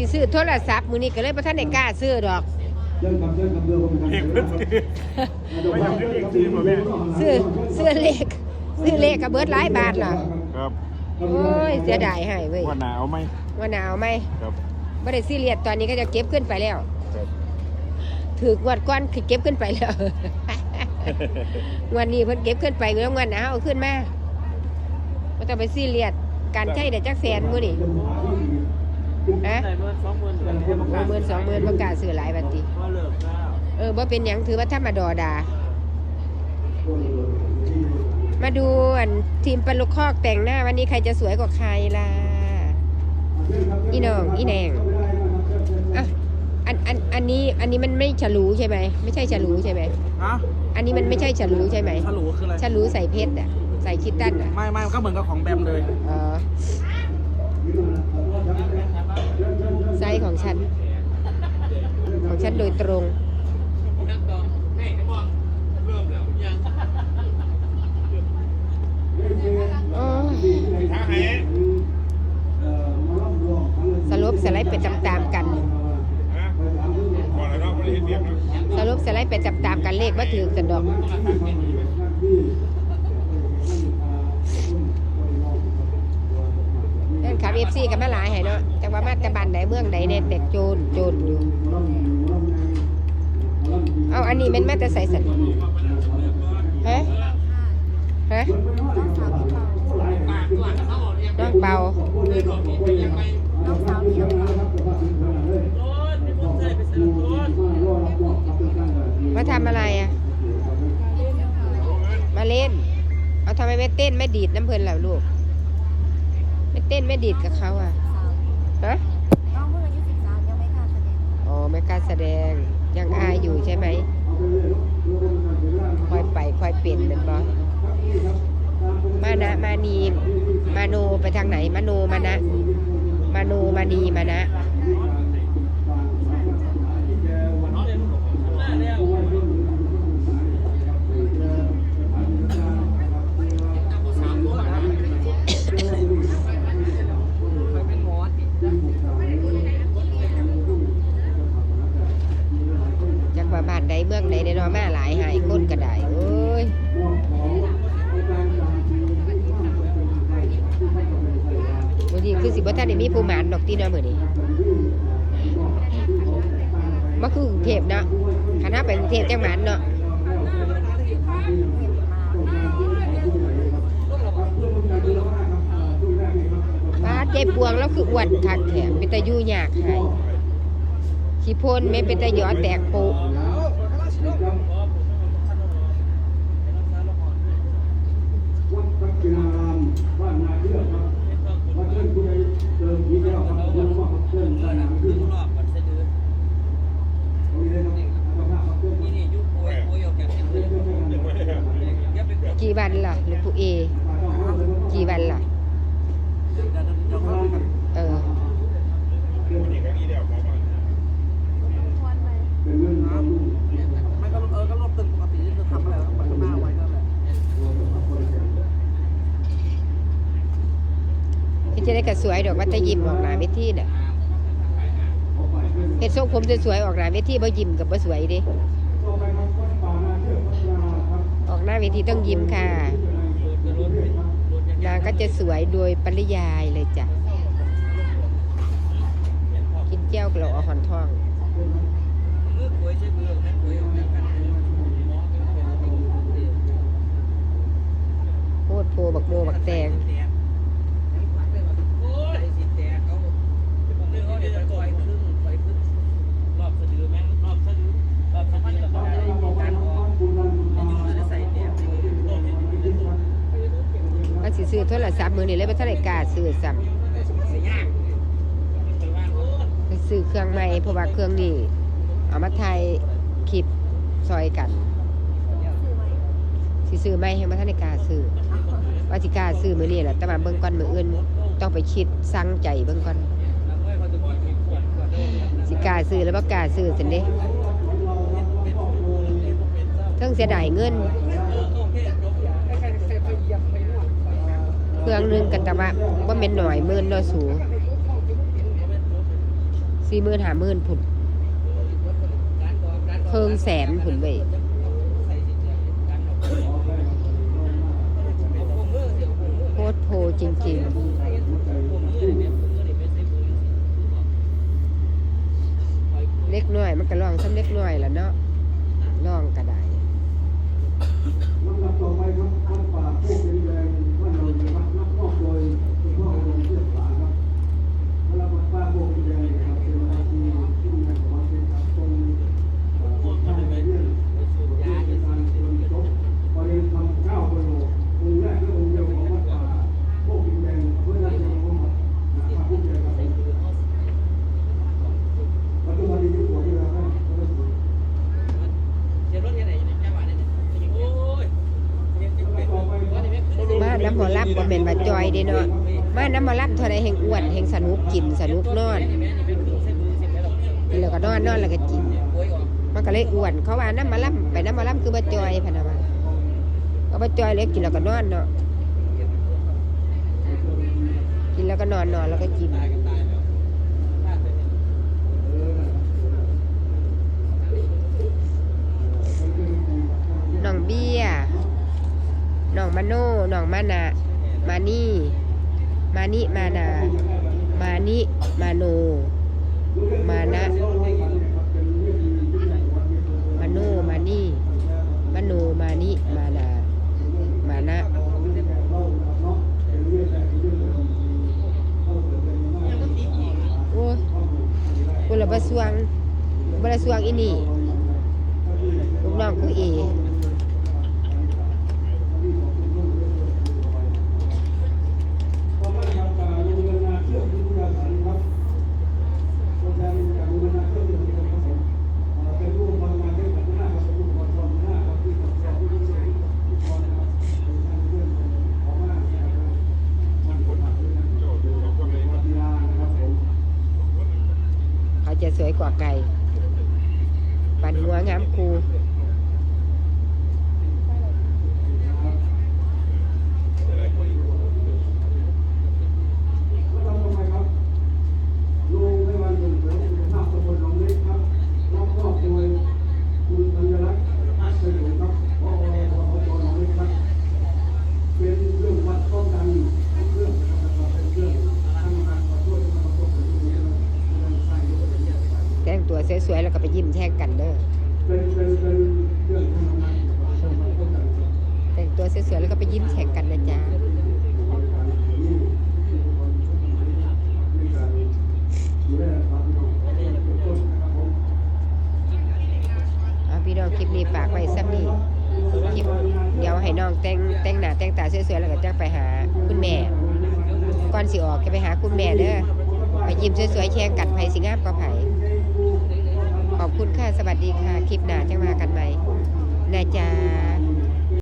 สิซื้อโทรศัพท์มื้อนี้ก็เลยบ่ทันได้กล้าซื้อดอกเดินกับเดินกับเรือกเสิไม่ทำเสื้อซื้อเลขซื้อเลขก็เบิดหลายบาทล่ะครับโอ้ยเสียดายให้เว้ยว่าหนาวไหมว่าหนาวไหมครับบ่ได้ซีเรียสตอนนี้ก็จะเก็บขึ้นไปแล้วถือกวดก้อนคือเก็บขึ้นไปแล้ววันนี้เพิ่นเก็บขึ้นไปแล้วงวันหนาวเอาขึ้นมาบ่ต้องไปซีเรียสการใช้ได้จักแสนมื้อนี้นะ ใส่เมื่อสองหมื่นกัน หมื่นสองหมื่นประกล้าศซื้อหลายบัดติก็เลิกแล้วเออบ่เป็นหยังถือว่าธรรมดาดา มาดูอันทีมปลาลูกคอกแต่งหน้า วันนี้ใครจะสวยกว่าใครล่ะ อีน้องอีแนงอะอันอันอันนี้อันนี้มันไม่ฉลูใช่ไหมไม่ใช่ฉลูใช่ไหมฮะอันนี้มันไม่ใช่ฉลูใช่ไหมฉลูคืออะไร ฉลูใส่เพชรอะใส่คิดตันอะไม่ไม่ก็เหมือนกับของแบมเลยอ๋อไซส์ของฉันของ ฉันโดยตรงสรุปสไลด์ไปตามๆกันฮะบ่แล้วเนาะบ่ได้เฮ็ดเวียกเนาะสรุปสไลด์ไปตามๆกันเลขว่าถือกันดอกนั่นขับเอฟซีกันมาหลายให้เนาะจังว่ามาแต่บ้านไหนเมืองไหนเนี่ยเด็กโจรโจรอยู่ อาอันนี้มันมาแต่ใส่สันฮะฮะน้องเปามาทำอะไรอะ มาเล่น เอาทำไมไม่เต้นไม่ดีดน้ำเพลินเหล่าลูก ไม่เต้นไม่ดีดกับเขาอะ ฮะน้องเพิ่งอายุ13ยังไม่กล้าแสดง อ๋อไม่กล้ารแสดงยังอายอยู่ใช่ไหมค่อยไปค่อยเปลี่ยนเป็นบอมานะมานีมาโนไป ทางไหนมาโนมานะมาโนมานีมานะจังว่าบ้านใดเมืองใดได้นอมาหลายใหายคนก็ได้เอ้ยบางที คือสิบ่ท่านได้มีผู้หมานดอกที่เนามื้อนี้มาคือกรุงเทพเนาะคณะไปกรุงเทพจังหมันเนาะป้าเจ็บปวงแล้วคืออวนคักแถมเป็นตายู่ยากให้ขี้พ่นไม่เป็นตายอแตกโปะ วัดพระกินารามบ้านนาเชื่อครับวัดเชิญผู้ใดเจอผีแล้วครับยังว่าเชิญสนามขึ้นตรงนี้เลยครับเอาภาพมาเชิญ กี่วันล่ะหลวงปู่เอ กี่วันล่ะ เออไม่ก็เออก็รวบตึงปกติที่จะทำอะไรต้องไปข้างหน้าไว้ก็แหละที่จะได้กระสวยดอกว่าจะยิ้มออกหน้าเวทีน่ะเห็ดทรงผมสวยๆออกหน้าเวทีบ่ยิ้มกับบ่สวยดิ น้าเวทีต้องยิ้มค่ะ นางก็จะสวยโดยปริยายเลยจ้ะ กินเจ้ากระโหลกหอนทองโคตรโพบักโมบักแตง รอบสะดือแม่งรอบสะดือรอบสะดือแล้วก็ได้มีการจะได้ใส่แดด อันสิซื้อโทรศัพท์ มือนี่เลยไม่เท่าไหร่กล้าซื้อซ้ำซื้อเครื่องใหม่เพราะว่าเครื่องนี้เอามาถ่ายคลิปซอยกันสิซื้อไหมให้มาท่านได้กาซื้อว่าสิกาซื้อมือนี่แหละแต่ว่าเบิ่งก่อนมืออื่นต้องไปคิดสั่งใจเบิ่งก่อนสิกาซื้อแล้วบ่กาซื้อสินเด้เทั้งเสียดายเงิน เค รื่องหนึงกันแต่ว่าว่าเป็นหน่อยหมื่นเนาะสูสี่หมื่นหาหมื่นผุนเพิงแสนผุนเว้ยโคตรโพจริง ๆ เล็กน้อยมันก็ลองซ้ำเล็กน้อยและเนาะลองก็ได้ ลำดับต่อไปครับวัดป่าโคกเป็นแดงบ้านเรานะครับนักมอบโดยคุณพ่ออุดมเทียบสารครับเวลาวัดป่าโคกเป็นแดงนะครับเป็นวัดที่ที่มีของวัดเป็นครับตรงเอ่อท่าเรือ ยาเป็นการเตรียมยกประเด็นทำข้าวประโยชน์องค์แรกและองค์เดียวของวัดป่าโคกกินแดงเพื่อได้ยังของวัดนะครับผู้ใหญ่ครับปัจจุบันนี้ยุคหัวที่เราได้ก็ได้สูง เดี๋ยวรถที่ไหนอยู่ในจังหวัดเนี่ยโอ้ยเรียนจริงเป็น ต่อไปครับ มาน้ำหมอลับบ่ แม่นว่าจอยเด้เนาะมาน้ำมอลับเท่าใดแห่งอ้วนแห่งสนุกกินสนุกนอนนี่แม่นี่เป็นเครื่องเส้นมือนแม่เรากินแล้วก็นอนนอนแล้วก็กินมันก็เลยอ้วนเขาว่าน้ำมอลับไปน้ำมอลับคือบ่จอยพะนะว่าก็บ่จอยเลยกินแล้วก็นอนเนาะกินแล้วก็นอนนอนแล้วก็กินน้องเบี้ยน้องมโน่น้องมานะ มานี่ มานี่มานา มานิมาโน มานะมาโนมานี่มาโนมานิมานา มานะโอ้ยบุรบสวงบุรสวงอีนี่ลูกน้องกูเอ เขาจะสวยกว่าไก่ ปันหัวงามคู เป็นเรื่องวัดต้องดังเรื่องนะครับเป็นเรื่องทำการขอโทษที่มาพบกันที่นี้นะเรื่องใส่ด้วยเป็นเรื่องใส่ แต่งตัวสวยๆแล้วก็ไปยิ้มแช่งกันเด้อ เป็นเป็นเป็นเรื่องที่ทำงานต้องต้องดัง แต่งตัว สวยๆ แล้วก็ไปยิ้มแช่งกันนะจ๊ะพี่น้องครับผมเอพี่น้องคลิปนี้ฝากไว้ซ้ำนี้คลิปเดี๋ยวให้น้องแต่งแต่งหน้าแต่งตาสวยๆ แล้วก็จะไปหาคุณแม่ ก่อนสิออกจะไปหาคุณแม่เด้อไปยิ้มสวยๆแช่งกันไผ่สิงามกว่าไผ่ขอบคุณค่ะ สวัสดีค่ะ คลิปหน้าจะมากันใหม่นะจ๊ะ